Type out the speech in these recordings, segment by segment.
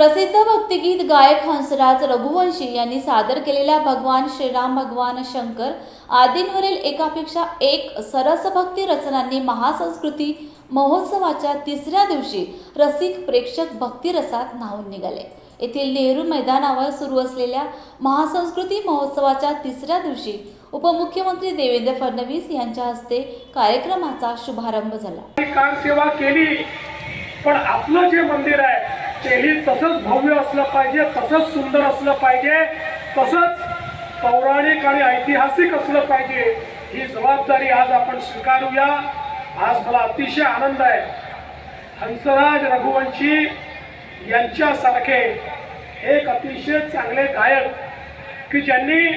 प्रसिद्ध भक्तिगीत गायक हंसराज रघुवंशी यांनी सादर केलेल्या भगवान श्रीराम भगवान शंकर आदींवरील एकापेक्षा एक सरस भक्ती रचनांनी महासंस्कृती महोत्सवाच्या तिसऱ्या दिवशी रसिक प्रेक्षक भक्तिरसात न्हावून निघाले. येथील नेहरू मैदानावर सुरू असलेल्या महासंस्कृती महोत्सवाच्या तिसऱ्या दिवशी उपमुख्यमंत्री देवेंद्र फडणवीस यांच्या हस्ते कार्यक्रमाचा शुभारंभ झाला. आणि केली पण आपलं जे मंदिर आहे तेही तसंच भव्य असलं पाहिजे तसंच सुंदर असलं पाहिजे तसंच पौराणिक आणि ऐतिहासिक असलं पाहिजे. ही जबाबदारी आज आपण स्वीकारूया. आज मला अतिशय आनंद आहे. हंसराज रघुवंशी यांच्यासारखे एक अतिशय चांगले गायक की ज्यांनी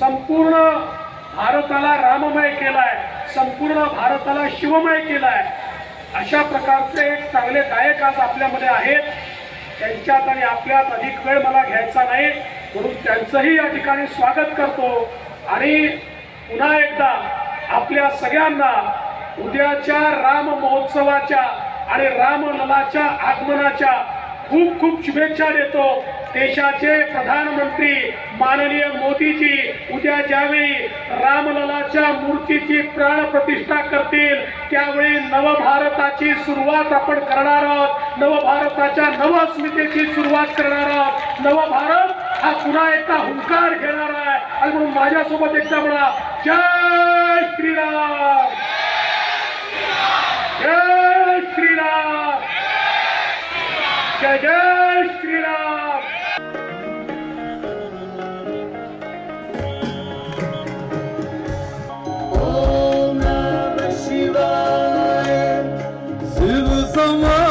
संपूर्ण भारताला राममय केलाय संपूर्ण भारताला शिवमय केलाय. अशा प्रकारचे एक चांगले गायक आज आपल्यामध्ये आहेत. त्यांच्यात आणि आपल्यात अधिक वेळ मला घ्यायचा नाही. म्हणून त्यांचंही या ठिकाणी स्वागत करतो. आणि पुन्हा एकदा आपल्या सगळ्यांना उद्याच्या राम महोत्सवाच्या आणि रामललाच्या आगमनाच्या खूप खूप शुभेच्छा देतो. देशाचे प्रधानमंत्री माननीय मोदीजी उद्या ज्यावेळी राम रामललाच्या मूर्तीची प्राणप्रतिष्ठा करतील. त्यावेळी नवभारताची सुरुवात आपण करणार आहोत. नवभारताच्या नवस्मितेची सुरुवात करणार आहोत. नवभारत हा पुन्हा एकदा हुंकार घेणार आहे. आणि म्हणून माझ्यासोबत एकदा म्हणा जय श्रीराम. जय श्रीराम. जय जय श्रीराम. someone.